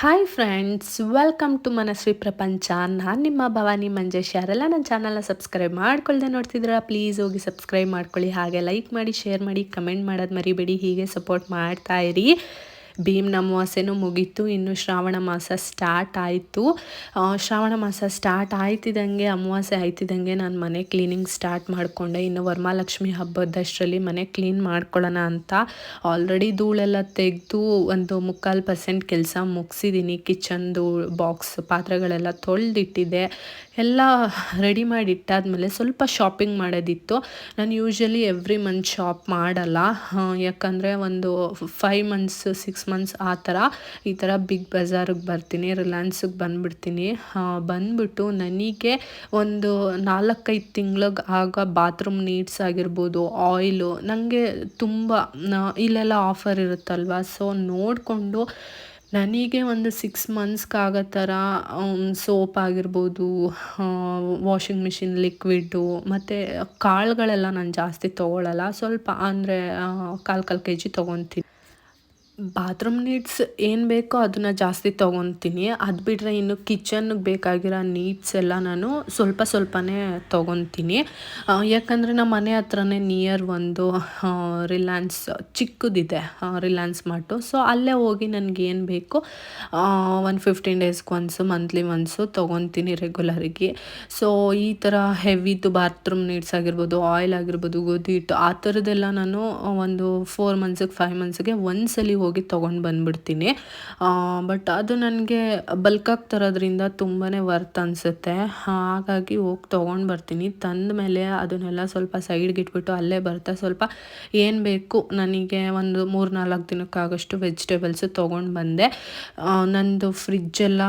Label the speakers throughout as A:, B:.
A: Hi friends welcome to Manasvi Prapancha ನಾನು ನಿಮ್ಮ ಭವಾನಿ ಮಂಜೇಶ್. ಯಾರೆಲ್ಲ ನನ್ನ ಚಾನಲ್ನ ಸಬ್ಸ್ಕ್ರೈಬ್ ಮಾಡ್ಕೊಳ್ದೆ ನೋಡ್ತಿದ್ದೀರಾ ಪ್ಲೀಸ್ ಹೋಗಿ ಸಬ್ಸ್ಕ್ರೈಬ್ ಮಾಡ್ಕೊಳ್ಳಿ. ಹಾಗೆ ಲೈಕ್ ಮಾಡಿ ಶೇರ್ ಮಾಡಿ ಕಮೆಂಟ್ ಮಾಡೋದು ಮರಿಬೇಡಿ. ಹೀಗೆ ಸಪೋರ್ಟ್ ಮಾಡ್ತಾ ಇರಿ. ಭೀಮ್ ಅಮಾವಾಸ್ಯೆನೂ ಮುಗೀತು. ಇನ್ನು ಶ್ರಾವಣ ಮಾಸ ಸ್ಟಾರ್ಟ್ ಆಯಿತು. ಶ್ರಾವಣ ಮಾಸ ಸ್ಟಾರ್ಟ್ ಆಯ್ತಿದ್ದಂಗೆ, ಅಮಾವಾಸ್ಯೆ ಆಯ್ತಿದ್ದಂಗೆ ನಾನು ಮನೆ ಕ್ಲೀನಿಂಗ್ ಸ್ಟಾರ್ಟ್ ಮಾಡಿಕೊಂಡೆ. ಇನ್ನು ವರಮಹಾಲಕ್ಷ್ಮಿ ಹಬ್ಬದಷ್ಟರಲ್ಲಿ ಮನೆ ಕ್ಲೀನ್ ಮಾಡ್ಕೊಳ್ಳೋಣ ಅಂತ ಆಲ್ರೆಡಿ ಧೂಳೆಲ್ಲ ತೆಗೆದು ಒಂದು ಮುಕ್ಕಾಲು ಪರ್ಸೆಂಟ್ ಕೆಲಸ ಮುಗಿಸಿದ್ದೀನಿ ಕಿಚನ್ದು ಬಾಕ್ಸ್ ಪಾತ್ರೆಗಳೆಲ್ಲ ತೊಳೆದಿಟ್ಟಿದ್ದೆ. ಎಲ್ಲ ರೆಡಿ ಮಾಡಿ ಇಟ್ಟಾದಮೇಲೆ ಸ್ವಲ್ಪ ಶಾಪಿಂಗ್ ಮಾಡೋದಿತ್ತು. ನಾನು ಯೂಶ್ವಲಿ ಎವ್ರಿ ಮಂತ್ ಶಾಪ್ ಮಾಡಲ್ಲ. ಯಾಕಂದರೆ ಒಂದು ಫೈವ್ ಮಂತ್ಸ್ ಸಿಕ್ಸ್ ಮಂತ್ಸ್ ಆ ಥರ ಈ ಥರ ಬಿಗ್ ಬಜಾರಿಗೆ ಬರ್ತೀನಿ ರಿಲಯನ್ಸಿಗೆ ಬಂದುಬಿಡ್ತೀನಿ. ಬಂದುಬಿಟ್ಟು ನನಗೆ ಒಂದು ನಾಲ್ಕೈದು ತಿಂಗ್ಳಿಗೆ ಆಗ ಬಾತ್ರೂಮ್ ನೀಡ್ಸ್ ಆಗಿರ್ಬೋದು ಆಯಿಲು ನನಗೆ ತುಂಬ ಇಲ್ಲೆಲ್ಲ ಆಫರ್ ಇರುತ್ತಲ್ವ? ಸೊ ನೋಡಿಕೊಂಡು ನನಗೆ ಒಂದು ಸಿಕ್ಸ್ ಮಂತ್ಸ್ಗಾಗೋ ಥರ ಸೋಪ್ ಆಗಿರ್ಬೋದು ವಾಷಿಂಗ್ ಮಿಷಿನ್ ಲಿಕ್ವಿಡ್ಡು ಮತ್ತು ಕಾಳುಗಳೆಲ್ಲ ನಾನು ಜಾಸ್ತಿ ತೊಗೊಳ್ಳಲ್ಲ ಸ್ವಲ್ಪ ಅಂದರೆ ಕಾಲು ಕಾಲು ಕೆ ಜಿ ತೊಗೊತೀನಿ. ಬಾತ್ರೂಮ್ ನೀಡ್ಸ್ ಏನು ಬೇಕೋ ಅದನ್ನು ಜಾಸ್ತಿ ತೊಗೊತೀನಿ. ಅದು ಬಿಟ್ಟರೆ ಇನ್ನು ಕಿಚನ್ಗೆ ಬೇಕಾಗಿರೋ ನೀಡ್ಸ್ ಎಲ್ಲ ನಾನು ಸ್ವಲ್ಪ ಸ್ವಲ್ಪನೇ ತೊಗೊತೀನಿ. ಯಾಕಂದರೆ ನಮ್ಮ ಮನೆ ಹತ್ರನೇ ನಿಯರ್ ಒಂದು ರಿಲಯನ್ಸ್ ಚಿಕ್ಕದಿದೆ ರಿಲಯನ್ಸ್ ಮಾರ್ಟು ಸೊ ಅಲ್ಲೇ ಹೋಗಿ ನನಗೆ ಏನು ಬೇಕು ಒನ್ ಫಿಫ್ಟೀನ್ ಡೇಸ್ಗೆ ಒನ್ಸು ಮಂತ್ಲಿ ಒನ್ಸು ತೊಗೊತೀನಿ ರೆಗ್ಯುಲರಿಗೆ ಸೊ ಈ ಥರ ಹೆವಿದು ಬಾತ್ರೂಮ್ ನೀಡ್ಸ್ ಆಗಿರ್ಬೋದು ಆಯಿಲ್ ಆಗಿರ್ಬೋದು, ಗೋಧಿ ಹಿಟ್ಟು, ಆ ಥರದ್ದೆಲ್ಲ ನಾನು ಒಂದು ಫೋರ್ ಮಂತ್ಸಿಗೆ ಫೈವ್ ಮಂತ್ಸಿಗೆ ಒಂದ್ಸಲಿ ಹೋಗಿ ತೊಗೊಂಡು ಬಂದುಬಿಡ್ತೀನಿ. ಬಟ್ ಅದು ನನಗೆ ಬಲ್ಕಾಗಿ ತರೋದ್ರಿಂದ ತುಂಬಾ ವರ್ತ್ ಅನಿಸುತ್ತೆ. ಹಾಗಾಗಿ ಹೋಗಿ ತೊಗೊಂಡು ಬರ್ತೀನಿ. ತಂದ ಮೇಲೆ ಅದನ್ನೆಲ್ಲ ಸ್ವಲ್ಪ ಸೈಡ್ಗೆ ಇಟ್ಬಿಟ್ಟು ಅಲ್ಲೇ ಬರ್ತಾ ಸ್ವಲ್ಪ ಏನು ಬೇಕು ನನಗೆ ಒಂದು ಮೂರು ನಾಲ್ಕು ದಿನಕ್ಕಾಗಷ್ಟು ವೆಜಿಟೇಬಲ್ಸು ತೊಗೊಂಡು ಬಂದೆ. ನಂದು ಫ್ರಿಜ್ಜೆಲ್ಲ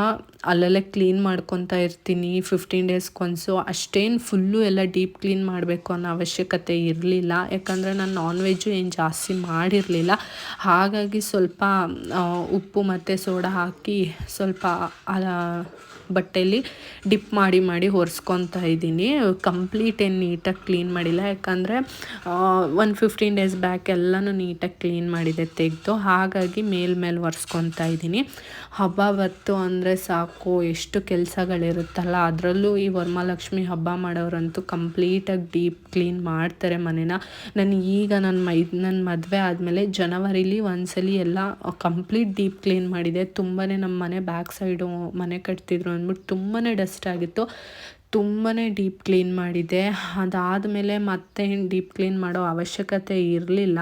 A: ಅಲ್ಲಲ್ಲೇ ಕ್ಲೀನ್ ಮಾಡ್ಕೊತಾ ಇರ್ತೀನಿ. ಫಿಫ್ಟೀನ್ ಡೇಸ್ಗೊಂದು ಅಷ್ಟೇನು ಫುಲ್ಲು ಎಲ್ಲ ಡೀಪ್ ಕ್ಲೀನ್ ಮಾಡಬೇಕು ಅನ್ನೋ ಅವಶ್ಯಕತೆ ಇರಲಿಲ್ಲ. ಯಾಕಂದರೆ ನಾನು ನಾನ್ ವೆಜ್ಜು ಏನು ಜಾಸ್ತಿ ಮಾಡಿರಲಿಲ್ಲ. ಹಾಗಾಗಿ ಸ್ವಲ್ಪ ಉಪ್ಪು ಮತ್ತು ಸೋಡಾ ಹಾಕಿ ಸ್ವಲ್ಪ ಬಟ್ಟೆಯಲ್ಲಿ ಡಿಪ್ ಮಾಡಿ ಮಾಡಿ ಒರೆಸ್ಕೊತಾ ಇದ್ದೀನಿ. ಕಂಪ್ಲೀಟ್ ಏನು ನೀಟಾಗಿ ಕ್ಲೀನ್ ಮಾಡಿಲ್ಲ. ಯಾಕಂದರೆ ಒನ್ ಫಿಫ್ಟೀನ್ ಡೇಸ್ ಬ್ಯಾಕ್ ಎಲ್ಲನೂ ನೀಟಾಗಿ ಕ್ಲೀನ್ ಮಾಡಿದೆ ತೆಗೆದು. ಹಾಗಾಗಿ ಮೇಲ್ಮೇಲೆ ಒರೆಸ್ಕೊತಾ ಇದ್ದೀನಿ. ಹಬ್ಬ ಬತ್ತು ಅಂದರೆ ಸಾಕು, ಎಷ್ಟು ಕೆಲಸಗಳಿರುತ್ತಲ್ಲ, ಅದರಲ್ಲೂ ಈ ವರಮಹಾಲಕ್ಷ್ಮಿ ಹಬ್ಬ ಮಾಡೋರಂತೂ ಕಂಪ್ಲೀಟಾಗಿ ಡೀಪ್ ಕ್ಲೀನ್ ಮಾಡ್ತಾರೆ ಮನೇನ. ನಾನು ಈಗ ನನ್ನ ಮೈ ನನ್ನ ಮದುವೆ ಆದಮೇಲೆ ಜನವರಿಲಿ ಒಂದ್ಸಲಿ ಎಲ್ಲ ಕಂಪ್ಲೀಟ್ ಡೀಪ್ ಕ್ಲೀನ್ ಮಾಡಿದೆ. ತುಂಬಾ ನಮ್ಮ ಮನೆ ಬ್ಯಾಕ್ ಸೈಡು ಮನೆ ಕಟ್ತಿದ್ರು ಅಂದ್ಬಿಟ್ಟು ತುಂಬಾ ಡಸ್ಟ್ ಆಗಿತ್ತು. ತುಂಬಾ ಡೀಪ್ ಕ್ಲೀನ್ ಮಾಡಿದ್ದೆ. ಅದಾದಮೇಲೆ ಮತ್ತೆ ಏನು ಡೀಪ್ ಕ್ಲೀನ್ ಮಾಡೋ ಅವಶ್ಯಕತೆ ಇರಲಿಲ್ಲ.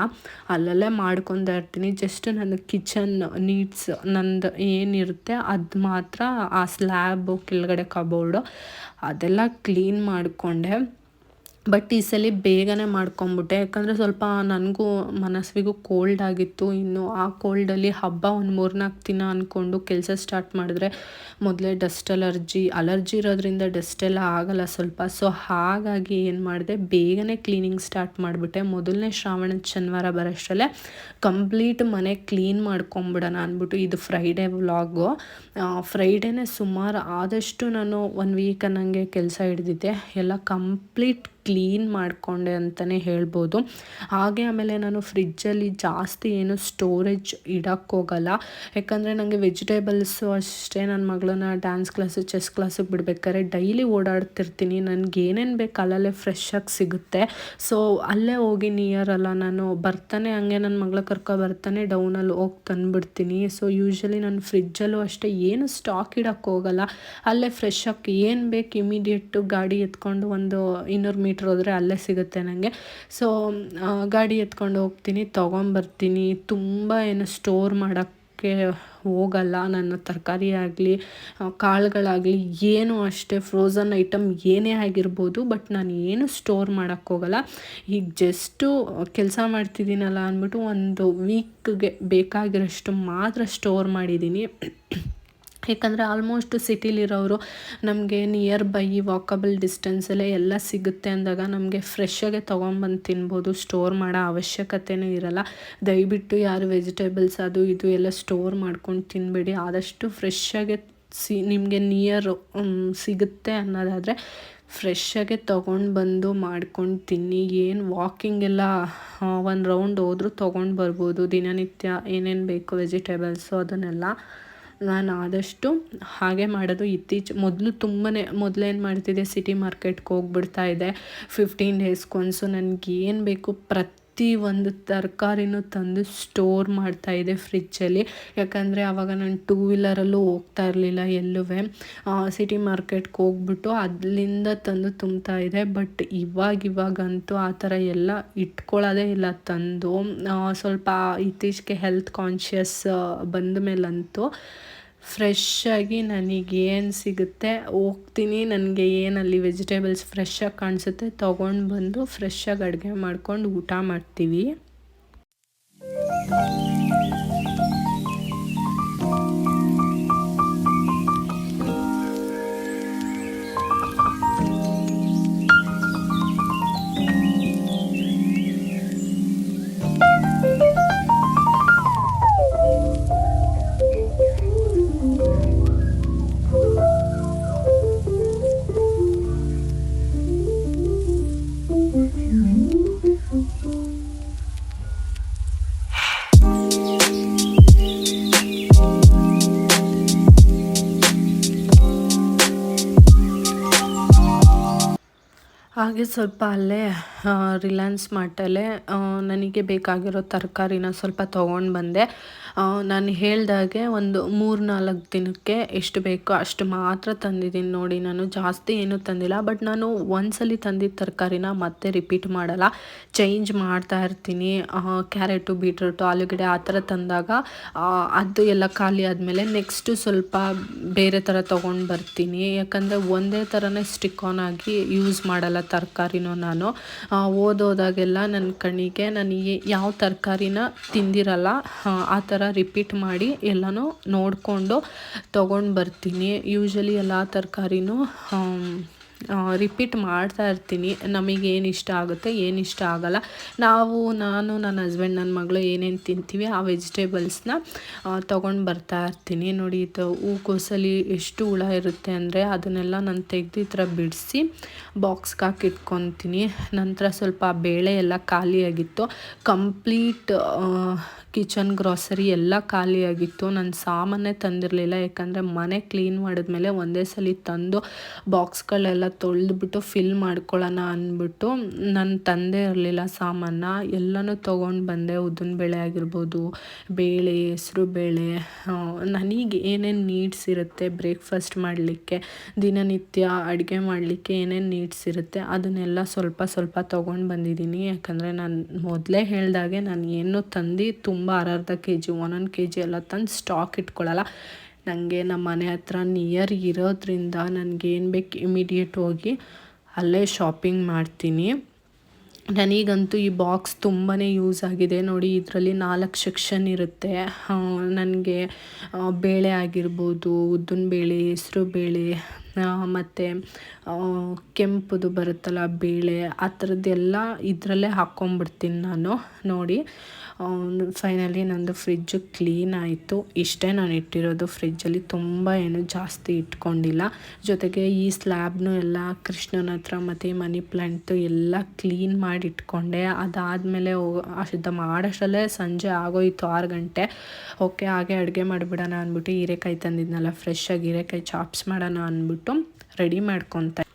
A: ಅಲ್ಲಲ್ಲೇ ಮಾಡ್ಕೊತಾ ಇರ್ತೀನಿ. ಜಸ್ಟ್ ನನ್ನ ಕಿಚನ್ ನೀಡ್ಸ್ ನಂದು ಏನಿರುತ್ತೆ ಅದು ಮಾತ್ರ ಆ ಸ್ಲ್ಯಾಬು ಕೆಳಗಡೆ ಕಬೋರ್ಡು ಅದೆಲ್ಲ ಕ್ಲೀನ್ ಮಾಡಿಕೊಂಡೆ. ಬಟ್ ಈ ಸಲ ಬೇಗನೆ ಮಾಡ್ಕೊಂಬಿಟ್ಟೆ. ಯಾಕಂದರೆ ಸ್ವಲ್ಪ ನನಗೂ ಮನಸ್ವಿಗೂ ಕೋಲ್ಡ್ ಆಗಿತ್ತು. ಇನ್ನು ಆ ಕೋಲ್ಡಲ್ಲಿ ಹಬ್ಬ ಒಂದು ಮೂರ್ನಾಲ್ಕು ದಿನ ಅಂದ್ಕೊಂಡು ಕೆಲಸ ಸ್ಟಾರ್ಟ್ ಮಾಡಿದ್ರೆ ಮೊದಲೇ ಡಸ್ಟ್ ಅಲರ್ಜಿ ಅಲರ್ಜಿ ಇರೋದ್ರಿಂದ ಡಸ್ಟ್ ಎಲ್ಲ ಆಗಲ್ಲ ಸ್ವಲ್ಪ. ಸೊ ಹಾಗಾಗಿ ಏನು ಮಾಡಿದೆ, ಬೇಗನೆ ಕ್ಲೀನಿಂಗ್ ಸ್ಟಾರ್ಟ್ ಮಾಡಿಬಿಟ್ಟೆ. ಮೊದಲನೇ ಶ್ರಾವಣ ಶನಿವಾರ ಬರೋಷ್ಟರಲ್ಲೇ ಕಂಪ್ಲೀಟ್ ಮನೆ ಕ್ಲೀನ್ ಮಾಡ್ಕೊಂಬಿಡೋಣ ಅಂದ್ಬಿಟ್ಟು ಇದು ಫ್ರೈಡೇ ವ್ಲಾಗು ಫ್ರೈಡೇನೇ ಸುಮಾರು ಆದಷ್ಟು ನಾನು ಒನ್ ವೀಕ್ ಅನ್ನಂಗೆ ಕೆಲಸ ಹಿಡಿದಿದ್ದೆ. ಎಲ್ಲ ಕಂಪ್ಲೀಟ್ ಕ್ಲೀನ್ ಮಾಡಿಕೊಂಡೆ ಅಂತಲೇ ಹೇಳ್ಬೋದು. ಹಾಗೆ ಆಮೇಲೆ ನಾನು ಫ್ರಿಜ್ಜಲ್ಲಿ ಜಾಸ್ತಿ ಏನು ಸ್ಟೋರೇಜ್ ಇಡೋಕ್ಕೋಗಲ್ಲ ಯಾಕಂದರೆ ನನಗೆ ವೆಜಿಟೇಬಲ್ಸು ಅಷ್ಟೇ ನನ್ನ ಮಗಳನ್ನ ಡ್ಯಾನ್ಸ್ ಕ್ಲಾಸು ಚೆಸ್ ಕ್ಲಾಸಿಗೆ ಬಿಡ್ಬೇಕಾದ್ರೆ ಡೈಲಿ ಓಡಾಡ್ತಿರ್ತೀನಿ. ನನಗೆ ಏನೇನು ಬೇಕು ಅಲ್ಲಲ್ಲೇ ಫ್ರೆಶ್ಶಾಗಿ ಸಿಗುತ್ತೆ. ಸೊ ಅಲ್ಲೇ ಹೋಗಿ ನಿಯರಲ್ಲ ನಾನು ಬರ್ತಾನೆ, ಹಂಗೆ ನನ್ನ ಮಗಳ ಕರ್ಕೊ ಬರ್ತಾನೆ ಡೌನಲ್ಲಿ ಹೋಗಿ ತಂದುಬಿಡ್ತೀನಿ. ಸೊ ಯೂಶ್ವಲಿ ನಾನು ಫ್ರಿಜ್ಜಲ್ಲೂ ಅಷ್ಟೇ ಏನು ಸ್ಟಾಕ್ ಇಡೋಕ್ಕೆ ಹೋಗಲ್ಲ. ಅಲ್ಲೇ ಫ್ರೆಶ್ಶಾಗಿ ಏನು ಬೇಕು ಇಮಿಡಿಯೇಟು ಗಾಡಿ ಎತ್ಕೊಂಡು ಒಂದು ಇನ್ನೂರು ಮೀಟ್ರ್ ಹೋದರೆ ಅಲ್ಲೇ ಸಿಗುತ್ತೆ ನನಗೆ ಸೊ ಗಾಡಿ ಎತ್ಕೊಂಡು ಹೋಗ್ತೀನಿ, ತೊಗೊಂಬರ್ತೀನಿ. ತುಂಬ ಏನು ಸ್ಟೋರ್ ಮಾಡೋಕ್ಕೆ ಹೋಗಲ್ಲ. ನನ್ನ ತರಕಾರಿ ಆಗಲಿ ಕಾಳುಗಳಾಗಲಿ, ಏನು ಅಷ್ಟೇ. ಫ್ರೋಝನ್ ಐಟಮ್ ಏನೇ ಆಗಿರ್ಬೋದು ಬಟ್ ನಾನು ಏನು ಸ್ಟೋರ್ ಮಾಡೋಕ್ಕೆ ಹೋಗಲ್ಲ. ಈಗ ಜಸ್ಟು ಕೆಲಸ ಮಾಡ್ತಿದ್ದೀನಲ್ಲ ಅಂದ್ಬಿಟ್ಟು ಒಂದು ವೀಕ್ಗೆ ಬೇಕಾಗಿರೋಷ್ಟು ಮಾತ್ರ ಸ್ಟೋರ್ ಮಾಡಿದ್ದೀನಿ. ಯಾಕಂದರೆ ಆಲ್ಮೋಸ್ಟ್ ಸಿಟಿಲಿರೋರು ನಮಗೆ ನಿಯರ್ ಬೈ ವಾಕಬಲ್ ಡಿಸ್ಟೆನ್ಸಲ್ಲೇ ಎಲ್ಲ ಸಿಗುತ್ತೆ ಅಂದಾಗ ನಮಗೆ ಫ್ರೆಶ್ಶಾಗೆ ತೊಗೊಂಬಂದು ತಿನ್ಬೋದು. ಸ್ಟೋರ್ ಮಾಡೋ ಅವಶ್ಯಕತೆಯೂ ಇರಲ್ಲ. ದಯವಿಟ್ಟು ಯಾರು ವೆಜಿಟೇಬಲ್ಸ್ ಅದು ಇದು ಎಲ್ಲ ಸ್ಟೋರ್ ಮಾಡ್ಕೊಂಡು ತಿನ್ನಬೇಡಿ ಆದಷ್ಟು ಫ್ರೆಶ್ಶಾಗೆ ಸಿ, ನಿಮಗೆ ನಿಯರ್ ಸಿಗುತ್ತೆ ಅನ್ನೋದಾದರೆ ಫ್ರೆಶ್ಶಾಗೆ ತೊಗೊಂಡು ಬಂದು ಮಾಡ್ಕೊಂಡು ತಿನ್ನಿ. ಏನು ವಾಕಿಂಗೆಲ್ಲ ಒಂದು ರೌಂಡ್ ಹೋದರೂ ತೊಗೊಂಡು ಬರ್ಬೋದು. ದಿನನಿತ್ಯ ಏನೇನು ಬೇಕು ವೆಜಿಟೇಬಲ್ಸು ಅದನ್ನೆಲ್ಲ. ನಾನು ಆದಷ್ಟು ಹಾಗೆ ಮಾಡೋದು ಇತ್ತೀಚೆ, ಮೊದಲು ತುಂಬಾ ಮೊದಲೇನು ಮಾಡ್ತಿದ್ದೆ ಸಿಟಿ ಮಾರ್ಕೆಟ್ಗೆ ಹೋಗ್ಬಿಡ್ತಾ ಇದ್ದೆ. ಫಿಫ್ಟೀನ್ ಡೇಸ್ಗೊಂದ್ಸು ನನಗೆ ಏನು ಬೇಕು ಪ್ರತಿ ಒಂದು ತರಕಾರಿನೂ ತಂದು ಸ್ಟೋರ್ ಮಾಡ್ತಾ ಇದೆ ಫ್ರಿಜ್ಜಲ್ಲಿ ಯಾಕಂದರೆ ಆವಾಗ ನಾನು ಟೂ ವೀಲರಲ್ಲೂ ಹೋಗ್ತಾ ಇರಲಿಲ್ಲ ಎಲ್ಲೂ ಸಿಟಿ ಮಾರ್ಕೆಟ್ಗೆ ಹೋಗ್ಬಿಟ್ಟು ಅಲ್ಲಿಂದ ತಂದು ತುಂಬ್ತಾ ಇದೆ. ಬಟ್ ಇವಾಗ ಇವಾಗಂತೂ ಆ ಥರ ಎಲ್ಲ ಇಟ್ಕೊಳ್ಳೋದೇ ಇಲ್ಲ ತಂದು. ಸ್ವಲ್ಪ ಇತ್ತೀಚೆಗೆ ಹೆಲ್ತ್ ಕಾನ್ಷಿಯಸ್ ಬಂದ ಮೇಲಂತೂ ಫ್ರೆಶ್ ಆಗಿ ನನಗೆ ಏನು ಸಿಗುತ್ತೆ, ಹೋಗ್ತೀನಿ, ನನಗೆ ಏನು ಅಲ್ಲಿ ವೆಜಿಟೇಬಲ್ಸ್ ಫ್ರೆಶ್ ಆಗಿ ಕಾಣಿಸುತ್ತೆ, ತೊಗೊಂಡು ಬಂದು ಫ್ರೆಶ್ ಆಗಿ ಅಡುಗೆ ಮಾಡ್ಕೊಂಡು ಊಟ ಮಾಡ್ತೀವಿ. ಹಾಗೆ ಸ್ವಲ್ಪ ಅಲ್ಲೇ ರಿಲಯನ್ಸ್ ಮಾರ್ಟಲ್ಲೇ ನನಗೆ ಬೇಕಾಗಿರೋ ತರಕಾರಿನ ಸ್ವಲ್ಪ ತೊಗೊಂಡು ಬಂದೆ ನಾನು ಹೇಳ್ದಾಗೆ ಒಂದು ಮೂರು ನಾಲ್ಕು ದಿನಕ್ಕೆ ಎಷ್ಟು ಬೇಕೋ ಅಷ್ಟು ಮಾತ್ರ ತಂದಿದ್ದೀನಿ ನೋಡಿ. ನಾನು ಜಾಸ್ತಿ ಏನೂ ತಂದಿಲ್ಲ, ಬಟ್ ನಾನು ಒಂದ್ಸಲಿ ತಂದಿದ್ದ ತರಕಾರಿನ ಮತ್ತೆ ರಿಪೀಟ್ ಮಾಡಲ್ಲ. ಚೇಂಜ್ ಮಾಡ್ತಾ ಇರ್ತೀನಿ. ಕ್ಯಾರೆಟು, ಬೀಟ್ರೂಟು, ಆಲೂಗಡ್ಡೆ ಆ ಥರ ತಂದಾಗ ಅದು ಎಲ್ಲ ಖಾಲಿ ಆದಮೇಲೆ ನೆಕ್ಸ್ಟು ಸ್ವಲ್ಪ ಬೇರೆ ಥರ ತೊಗೊಂಡು ಬರ್ತೀನಿ. ಯಾಕಂದರೆ ಒಂದೇ ಥರನೇ ಸ್ಟಿಕ್ ಆನ್ ಆಗಿ ಯೂಸ್ ಮಾಡಲ್ಲ ತರಕಾರಿನೂ ನಾನು. ಓದೋದಾಗೆಲ್ಲ ನನ್ನ ಕಣ್ಣಿಗೆ ನನಗೆ ಯಾವ ತರಕಾರಿನ ತಿಂದಿರಲ್ಲ ಆ ಥರ ರಿಪೀಟ್ ಮಾಡಿ ಎಲ್ಲನೂ ನೋಡಿಕೊಂಡು ತೊಗೊಂಡು ಬರ್ತೀನಿ. ಯೂಶ್ವಲಿ ಎಲ್ಲ ತರಕಾರಿನೂ ರಿಪೀಟ್ ಮಾಡ್ತಾ ಇರ್ತೀನಿ. ನಮಗೆ ಏನು ಇಷ್ಟ ಆಗುತ್ತೆ, ಏನು ಇಷ್ಟ ಆಗಲ್ಲ. ನಾವು, ನಾನು ನನ್ನ ಹಸ್ಬೆಂಡ್ ನನ್ನ ಮಗಳು ಏನೇನು ತಿಂತೀವಿ, ಆ ವೆಜಿಟೇಬಲ್ಸ್ನ ತೊಗೊಂಡು ಬರ್ತಾ ಇರ್ತೀನಿ. ನೋಡಿ, ಇದು ಹೂಕೋಸಲ್ಲಿ ಎಷ್ಟು ಹುಳ ಇರುತ್ತೆ ಅಂದರೆ ಅದನ್ನೆಲ್ಲ ನಾನು ತೆಗೆದು ಈ ಥರ ಬಿಡಿಸಿ ಬಾಕ್ಸ್ಗೆ ಹಾಕಿಟ್ಕೊತೀನಿ. ನಂತರ ಸ್ವಲ್ಪ ಬೇಳೆ ಎಲ್ಲ ಖಾಲಿಯಾಗಿತ್ತು. ಕಂಪ್ಲೀಟ್ ಕಿಚನ್, ಗ್ರಾಸರಿ ಎಲ್ಲ ಖಾಲಿಯಾಗಿತ್ತು. ನನ್ನ ಸಾಮಾನೇ ತಂದಿರಲಿಲ್ಲ. ಯಾಕಂದರೆ ಮನೆ ಕ್ಲೀನ್ ಮಾಡಿದ್ಮೇಲೆ ಒಂದೇ ಸಲ ತಂದು ಬಾಕ್ಸ್ಗಳೆಲ್ಲ ತೊಳೆದ್ಬಿಟ್ಟು ಫಿಲ್ ಮಾಡ್ಕೊಳ್ಳೋಣ ಅಂದ್ಬಿಟ್ಟು ನಾನು ತಂದೇ ಇರಲಿಲ್ಲ ಸಾಮಾನ. ಎಲ್ಲನೂ ತೊಗೊಂಡು ಬಂದೆ. ಉದ್ದಿನ ಬೇಳೆ ಆಗಿರ್ಬೋದು, ಬೇಳೆ, ಹೆಸರು ಬೇಳೆ ನನಗೆ ಏನೇನು ನೀಡ್ಸ್ ಇರುತ್ತೆ ಬ್ರೇಕ್ಫಾಸ್ಟ್ ಮಾಡಲಿಕ್ಕೆ, ದಿನನಿತ್ಯ ಅಡುಗೆ ಮಾಡಲಿಕ್ಕೆ ಏನೇನು ನೀಡ್ಸ್ ಇರುತ್ತೆ ಅದನ್ನೆಲ್ಲ ಸ್ವಲ್ಪ ಸ್ವಲ್ಪ ತೊಗೊಂಡು ಬಂದಿದ್ದೀನಿ. ಯಾಕಂದರೆ ನಾನು ಮೊದಲೇ ಹೇಳ್ದಾಗೆ ನಾನು ಏನು ತಂದು ತುಂಬ ಅರ್ಧ ಕೆ ಜಿ ಒಂದೊಂದು ಕೆ ಜಿ ಎಲ್ಲ ತಂದು ಸ್ಟಾಕ್ ಇಟ್ಕೊಳ್ಳಲ್ಲ ನನಗೆ ನಮ್ಮ ಮನೆ ಹತ್ರ ನಿಯರ್ ಇರೋದ್ರಿಂದ ನನಗೇನು ಬೇಕು ಇಮಿಡಿಯೇಟ್ ಹೋಗಿ ಅಲ್ಲೇ ಶಾಪಿಂಗ್ ಮಾಡ್ತೀನಿ. ನನಗಂತೂ ಈ ಬಾಕ್ಸ್ ತುಂಬಾ ಯೂಸ್ ಆಗಿದೆ. ನೋಡಿ, ಇದರಲ್ಲಿ ನಾಲ್ಕು ಸೆಕ್ಷನ್ ಇರುತ್ತೆ. ನನಗೆ ಬೇಳೆ ಆಗಿರ್ಬೋದು, ಉದ್ದಿನ ಬೇಳೆ, ಹೆಸರು ಬೇಳೆ ಮತ್ತು ಕೆಂಪುದು ಬರುತ್ತಲ್ಲ ಬೇಳೆ, ಆ ಥರದ್ದೆಲ್ಲ ಇದರಲ್ಲೇ ಹಾಕ್ಕೊಂಬಿಡ್ತೀನಿ ನಾನು. ನೋಡಿ ಫೈನಲಿ ನಂದು ಫ್ರಿಜ್ಜು ಕ್ಲೀನ್ ಆಯಿತು. ಇಷ್ಟೇ ನಾನು ಇಟ್ಟಿರೋದು ಫ್ರಿಜ್ಜಲ್ಲಿ ತುಂಬ ಏನು ಜಾಸ್ತಿ ಇಟ್ಕೊಂಡಿಲ್ಲ. ಜೊತೆಗೆ ಈ ಸ್ಲ್ಯಾಬ್ನು ಎಲ್ಲ ಕೃಷ್ಣನ ಹತ್ರ ಮತ್ತು ಮನಿ ಪ್ಲ್ಯಾಂಟು ಎಲ್ಲ ಕ್ಲೀನ್ ಮಾಡಿ ಇಟ್ಕೊಂಡೆ ಅದಾದಮೇಲೆ ಅಷ್ಟು ಮಾಡೋಷ್ಟರಲ್ಲೇ ಸಂಜೆ ಆಗೋಯಿತು ಆರು ಗಂಟೆ. ಓಕೆ, ಹಾಗೆ ಅಡುಗೆ ಮಾಡಿಬಿಡೋಣ ಅಂದ್ಬಿಟ್ಟು ಹೀರೆಕಾಯಿ ತಂದಿದ್ನಲ್ಲ ಫ್ರೆಶ್ ಆಗಿ ಹೀರೆಕಾಯಿ ಚಾಪ್ಸ್ ಮಾಡೋಣ ಅಂದ್ಬಿಟ್ಟು. ರೆಡಿ ಮಾಡ್ಕೊತ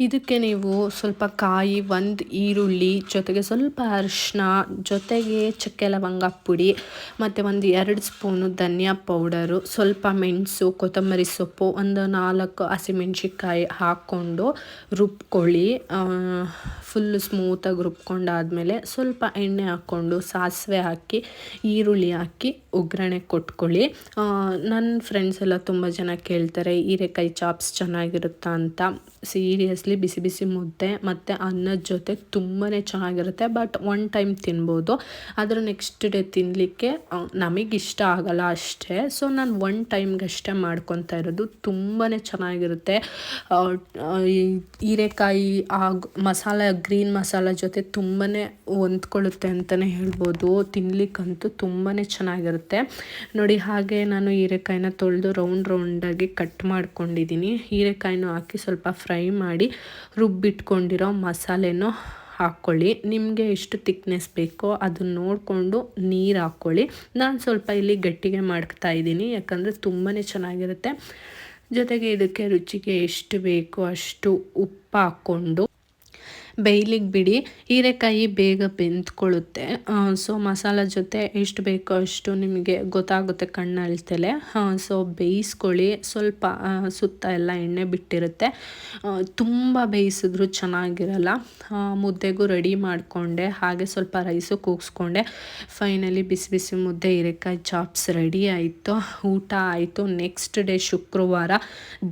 A: ಇದಕ್ಕೆ ನೀವು ಸ್ವಲ್ಪ ಕಾಯಿ, ಒಂದು ಈರುಳ್ಳಿ, ಜೊತೆಗೆ ಸ್ವಲ್ಪ ಅರಿಶಿನ ಜೊತೆಗೆ ಚಕ್ಕೆ ಲವಂಗ ಪುಡಿ, ಮತ್ತು ಒಂದು ಎರಡು ಸ್ಪೂನು ಧನಿಯಾ ಪೌಡರು, ಸ್ವಲ್ಪ ಮೆಣಸು, ಕೊತ್ತಂಬರಿ ಸೊಪ್ಪು, ಒಂದು ನಾಲ್ಕು ಹಸಿಮೆಣ್ಸಿಕಾಯಿ ಹಾಕ್ಕೊಂಡು ರುಬ್ಕೊಳ್ಳಿ. ಫುಲ್ಲು ಸ್ಮೂತಾಗಿ ರುಬ್ಕೊಂಡಾದಮೇಲೆ ಸ್ವಲ್ಪ ಎಣ್ಣೆ ಹಾಕ್ಕೊಂಡು ಸಾಸಿವೆ ಹಾಕಿ, ಈರುಳ್ಳಿ ಹಾಕಿ ಒಗ್ಗರಣೆ ಕೊಟ್ಕೊಳ್ಳಿ. ನನ್ನ ಫ್ರೆಂಡ್ಸ್ ಎಲ್ಲ ತುಂಬ ಜನ ಕೇಳ್ತಾರೆ, ಹೀರೆಕಾಯಿ ಚಾಪ್ಸ್ ಚೆನ್ನಾಗಿರುತ್ತಾ ಅಂತ. ಸೀರಿಯಸ್ಲಿ ಬಿಸಿ ಬಿಸಿ ಮುದ್ದೆ ಮತ್ತು ಅನ್ನದ ಜೊತೆ ತುಂಬಾ ಚೆನ್ನಾಗಿರುತ್ತೆ. ಬಟ್ ಒನ್ ಟೈಮ್ ತಿನ್ಬೋದು. ಆದರೆ ನೆಕ್ಸ್ಟ್ ಡೇ ತಿನ್ನಲಿಕ್ಕೆ ನಮಗೆ ಇಷ್ಟ ಆಗಲ್ಲ ಅಷ್ಟೇ. ಸೊ ನಾನು ಒನ್ ಟೈಮ್ಗಷ್ಟೇ ಮಾಡ್ಕೊತಾ ಇರೋದು. ತುಂಬಾ ಚೆನ್ನಾಗಿರುತ್ತೆ. ಹೀರೆಕಾಯಿ ಆಗ ಮಸಾಲೆ ಗ್ರೀನ್ ಮಸಾಲ ಜೊತೆ ತುಂಬಾ ಹೊಂದ್ಕೊಳ್ಳುತ್ತೆ ಅಂತಲೇ ಹೇಳ್ಬೋದು. ತಿನ್ಲಿಕ್ಕಂತೂ ತುಂಬಾ ಚೆನ್ನಾಗಿರುತ್ತೆ. ನೋಡಿ, ಹಾಗೆ ನಾನು ಹೀರೆಕಾಯಿನ ತೊಳೆದು ರೌಂಡ್ ರೌಂಡಾಗಿ ಕಟ್ ಮಾಡ್ಕೊಂಡಿದ್ದೀನಿ. ಹೀರೆಕಾಯಿನೂ ಹಾಕಿ ಸ್ವಲ್ಪ ಫ್ರೈ ಮಾಡಿ ರುಬ್ಬಿಟ್ಕೊಂಡಿರೋ ಮಸಾಲೆನೂ ಹಾಕ್ಕೊಳ್ಳಿ. ನಿಮಗೆ ಎಷ್ಟು ತಿಕ್ನೆಸ್ ಬೇಕೋ ಅದನ್ನ ನೋಡಿಕೊಂಡು ನೀರು ಹಾಕ್ಕೊಳ್ಳಿ. ನಾನು ಸ್ವಲ್ಪ ಇಲ್ಲಿ ಗಟ್ಟಿಗೆ ಮಾಡ್ತಾ ಇದ್ದೀನಿ, ಯಾಕಂದರೆ ತುಂಬಾ ಚೆನ್ನಾಗಿರುತ್ತೆ. ಜೊತೆಗೆ ಇದಕ್ಕೆ ರುಚಿಗೆ ಎಷ್ಟು ಬೇಕೋ ಅಷ್ಟು ಉಪ್ಪು ಹಾಕ್ಕೊಂಡು ಬೇಯ್ಲಿಕ್ಕೆ ಬಿಡಿ. ಹೀರೆಕಾಯಿ ಬೇಗ ಬೆಂದ್ಕೊಳ್ಳುತ್ತೆ. ಸೊ ಮಸಾಲ ಜೊತೆ ಎಷ್ಟು ಬೇಕೋ ಅಷ್ಟು ನಿಮಗೆ ಗೊತ್ತಾಗುತ್ತೆ ಅಳ್ತಲೆ ಸೊ ಬೇಯಿಸ್ಕೊಳ್ಳಿ. ಸ್ವಲ್ಪ ಸುತ್ತ ಎಲ್ಲ ಎಣ್ಣೆ ಬಿಟ್ಟಿರುತ್ತೆ. ತುಂಬ ಬೇಯಿಸಿದ್ರು ಚೆನ್ನಾಗಿರಲ್ಲ. ಮುದ್ದೆಗೂ ರೆಡಿ ಮಾಡಿಕೊಂಡೆ. ಹಾಗೆ ಸ್ವಲ್ಪ ರೈಸು ಕೂಗಿಸ್ಕೊಂಡೆ. ಫೈನಲಿ ಬಿಸಿ ಬಿಸಿ ಮುದ್ದೆ, ಹೀರೆಕಾಯಿ ಚಾಪ್ಸ್ ರೆಡಿ ಆಯಿತು. ಊಟ ಆಯಿತು. ನೆಕ್ಸ್ಟ್ ಡೇ ಶುಕ್ರವಾರ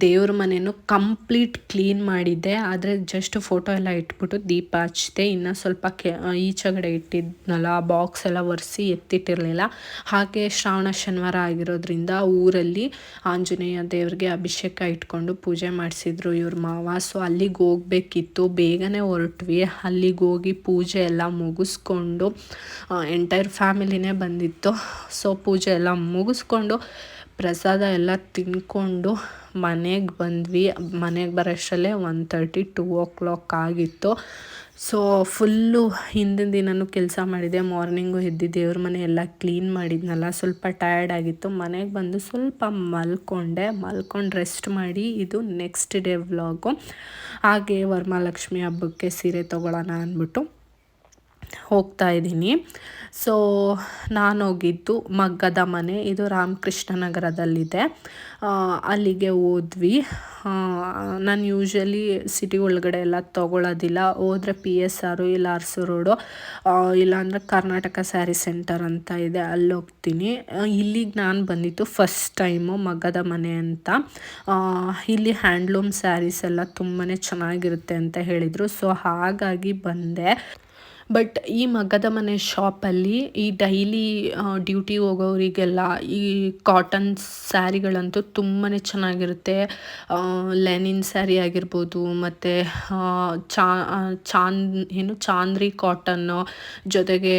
A: ದೇವ್ರ ಮನೆಯೂ ಕಂಪ್ಲೀಟ್ ಕ್ಲೀನ್ ಮಾಡಿದ್ದೆ. ಆದರೆ ಜಸ್ಟ್ ಫೋಟೋ ಎಲ್ಲ ಇಟ್ಬಿಟ್ಟು ದೀಪ ಹಚ್ಚಿದೆ. ಇನ್ನು ಸ್ವಲ್ಪ ಕೆ ಈಚೆಗಡೆ ಇಟ್ಟಿದ್ನಲ್ಲ ಬಾಕ್ಸ್ ಎಲ್ಲ ಒರೆಸಿ ಎತ್ತಿಟ್ಟಿರಲಿಲ್ಲ. ಹಾಗೆ ಶ್ರಾವಣ ಶನಿವಾರ ಆಗಿರೋದ್ರಿಂದ ಊರಲ್ಲಿ ಆಂಜನೇಯ ದೇವ್ರಿಗೆ ಅಭಿಷೇಕ ಇಟ್ಕೊಂಡು ಪೂಜೆ ಮಾಡಿಸಿದ್ರು ಇವ್ರ ಮಾವ. ಸೊ ಅಲ್ಲಿಗೆ ಹೋಗ್ಬೇಕಿತ್ತು. ಬೇಗನೆ ಹೊರಟ್ವಿ. ಅಲ್ಲಿಗೆ ಹೋಗಿ ಪೂಜೆ ಎಲ್ಲ ಮುಗಿಸ್ಕೊಂಡು ಎಂಟೈರ್ ಫ್ಯಾಮಿಲಿನೇ ಬಂದಿತ್ತು. ಸೊ ಪೂಜೆ ಎಲ್ಲ ಮುಗಿಸ್ಕೊಂಡು ಪ್ರಸಾದ ಎಲ್ಲ ತಿನ್ಕೊಂಡು ಮನೆಗೆ ಬಂದ್ವಿ. ಮನೆಗೆ ಬರೋಷ್ಟರಲ್ಲೇ one thirty two o'clock ಆಗಿತ್ತು. ಸೊ ಫುಲ್ಲು ಹಿಂದಿನ ದಿನವೂ ಕೆಲಸ ಮಾಡಿದೆ. ಮಾರ್ನಿಂಗು ಎದ್ದು ದೇವ್ರ ಮನೆ ಎಲ್ಲ ಕ್ಲೀನ್ ಮಾಡಿದ್ನಲ್ಲ. ಸ್ವಲ್ಪ ಟಯರ್ಡ್ ಆಗಿತ್ತು. ಮನೆಗೆ ಬಂದು ಸ್ವಲ್ಪ ಮಲ್ಕೊಂಡೆ. ಮಲ್ಕೊಂಡು ರೆಸ್ಟ್ ಮಾಡಿ ಇದು ನೆಕ್ಸ್ಟ್ ಡೇ ವ್ಲಾಗು ಹಾಗೆ ವರಮಹಾಲಕ್ಷ್ಮಿ ಹಬ್ಬಕ್ಕೆ ಸೀರೆ ತೊಗೊಳ್ಳೋಣ ಅಂದ್ಬಿಟ್ಟು. ಹೋಗ್ತಾ ಇದ್ದೀನಿ. ಸೊ ನಾನು ಹೋಗಿದ್ದು ಮಗ್ಗದ ಮನೆ. ಇದು ರಾಮಕೃಷ್ಣ ನಗರದಲ್ಲಿದೆ. ಅಲ್ಲಿಗೆ ಹೋದ್ವಿ. ನಾನು ಯೂಶ್ವಲಿ ಸಿಟಿ ಒಳಗಡೆ ಎಲ್ಲ ತೊಗೊಳೋದಿಲ್ಲ. ಹೋದರೆ ಪಿ ಎಸ್ ಆರು ಇಲ್ಲ ಅರ್ಸು ರೋಡು ಇಲ್ಲಾಂದರೆ ಕರ್ನಾಟಕ ಸ್ಯಾರಿ ಸೆಂಟರ್ ಅಂತ ಇದೆ. ಅಲ್ಲಿ ಹೋಗ್ತೀನಿ. ಇಲ್ಲಿಗೆ ನಾನು ಬಂದಿತ್ತು ಫಸ್ಟ್ ಟೈಮು ಮಗ್ಗದ ಮನೆ ಅಂತ. ಇಲ್ಲಿ ಹ್ಯಾಂಡ್ಲೂಮ್ ಸ್ಯಾರೀಸ್ ಎಲ್ಲ ತುಂಬಾ ಚೆನ್ನಾಗಿರುತ್ತೆ ಅಂತ ಹೇಳಿದರು. ಸೊ ಹಾಗಾಗಿ ಬಂದೆ. ಬಟ್ ಈ ಮಗ್ಗದ ಮನೆ ಶಾಪಲ್ಲಿ ಈ ಡೈಲಿ ಡ್ಯೂಟಿ ಹೋಗೋರಿಗೆಲ್ಲ ಈ ಕಾಟನ್ ಸ್ಯಾರಿಗಳಂತೂ ತುಂಬಾ ಚೆನ್ನಾಗಿರುತ್ತೆ. ಲೆನಿನ್ ಸ್ಯಾರಿ ಆಗಿರ್ಬೋದು, ಮತ್ತು ಚಾ ಚಾಂದ್, ಏನು ಚಾಂದ್ರಿ ಕಾಟನ್ನು ಜೊತೆಗೆ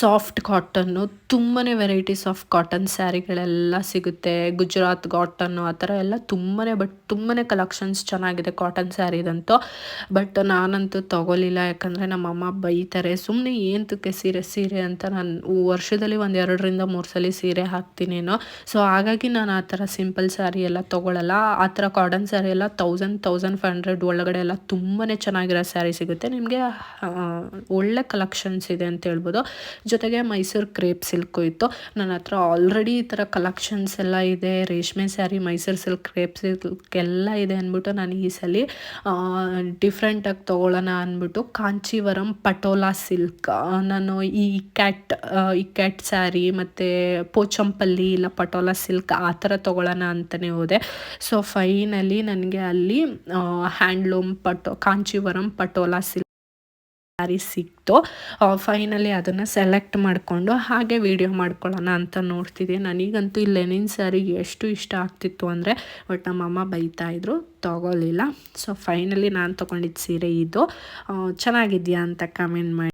A: ಸಾಫ್ಟ್ ಕಾಟನ್ನು ತುಂಬಾ ವೆರೈಟೀಸ್ ಆಫ್ ಕಾಟನ್ ಸ್ಯಾರಿಗಳೆಲ್ಲ ಸಿಗುತ್ತೆ. ಗುಜರಾತ್ ಕಾಟನ್ನು ಆ ಥರ ಎಲ್ಲ ತುಂಬಾ ಬಟ್ ತುಂಬಾ ಕಲೆಕ್ಷನ್ಸ್ ಚೆನ್ನಾಗಿದೆ ಕಾಟನ್ ಸ್ಯಾರಿದಂತೂ. ಬಟ್ ನಾನಂತೂ ತೊಗೊಲಿಲ್ಲ, ಯಾಕಂದರೆ ನಮ್ಮಮ್ಮ ಬೈತಾರೆ ಸುಮ್ಮನೆ ಏಂತಕ್ಕೆ ಸೀರೆ ಸೀರೆ ಅಂತ ನಾನು ವರ್ಷದಲ್ಲಿ ಒಂದು ಎರಡರಿಂದ ಮೂರು ಸಲ ಸೀರೆ ಹಾಕ್ತೀನೇನೋ. ಸೊ ಹಾಗಾಗಿ ನಾನು ಆ ಥರ ಸಿಂಪಲ್ ಸ್ಯಾರಿ ಎಲ್ಲ ತೊಗೊಳಲ್ಲ. ಆ ಥರ ಕಾಟನ್ ಸ್ಯಾರಿ ಎಲ್ಲ ತೌಸಂಡ್ ತೌಸಂಡ್ ಫೈವ್ ಹಂಡ್ರೆಡ್ ಒಳಗಡೆ ಎಲ್ಲ ತುಂಬಾ ಚೆನ್ನಾಗಿರೋ ಸ್ಯಾರಿ ಸಿಗುತ್ತೆ. ನಿಮಗೆ ಒಳ್ಳೆ ಕಲೆಕ್ಷನ್ಸ್ ಇದೆ ಅಂತ ಹೇಳ್ಬೋದು. ಜೊತೆಗೆ ಮೈಸೂರು ಕ್ರೇಪ್ ಸಿಲ್ಕು ಇತ್ತು. ನನ್ನ ಹತ್ರ ಆಲ್ರೆಡಿ ಈ ಥರ ಕಲೆಕ್ಷನ್ಸ್ ಎಲ್ಲ ಇದೆ. ರೇಷ್ಮೆ sari, Mysore silk, crepe silk ಎಲ್ಲ ಇದೆ ಅಂದ್ಬಿಟ್ಟು ನಾನು ಈ ಸಲ ಡಿಫ್ರೆಂಟಾಗಿ ತೊಗೊಳ್ಳೋಣ ಅಂದ್ಬಿಟ್ಟು ಕಾಂಚೀವರಂ ಪಟೋಲಾ ಸಿಲ್ಕ್ ನಾನು ಈ ಕ್ಯಾಟ್ ಈ ಕ್ಯಾಟ್ ಸ್ಯಾರಿ ಮತ್ತು ಪೋಚಂಪಲ್ಲಿ ಇಲ್ಲ ಪಟೋಲಾ ಸಿಲ್ಕ್ ಆ ಥರ ತೊಗೊಳ್ಳೋಣ ಅಂತಲೇ ಹೋದೆ. ಸೊ ಫೈನಲಿ ನನಗೆ ಅಲ್ಲಿ ಹ್ಯಾಂಡ್ಲೂಮ್ ಪಟೋ, ಕಾಂಚೀವರಂ ಪಟೋಲಾ ಸಿಲ್ಕ್ ಸ್ಯಾರಿ ಸಿಕ್ತು ಫೈನಲಿ ಅದನ್ನು ಸೆಲೆಕ್ಟ್ ಮಾಡಿಕೊಂಡು ಹಾಗೆ ವಿಡಿಯೋ ಮಾಡ್ಕೊಳ್ಳೋಣ ಅಂತ ನೋಡ್ತಿದ್ದೆ. ನನಗಂತೂ ಈ ಲೆನಿನ್ ಸ್ಯಾರಿ ಎಷ್ಟು ಇಷ್ಟ ಆಗ್ತಿತ್ತು ಅಂದರೆ ಬಟ್ ನಮ್ಮಮ್ಮ ಬೈತಾಯಿದ್ರು ತೊಗೊಲಿಲ್ಲ ಸೊ ಫೈನಲಿ ನಾನು ತೊಗೊಂಡಿದ್ದ ಸೀರೆ ಇದು. ಚೆನ್ನಾಗಿದೆಯಾ ಅಂತ ಕಮೆಂಟ್ ಮಾಡಿ.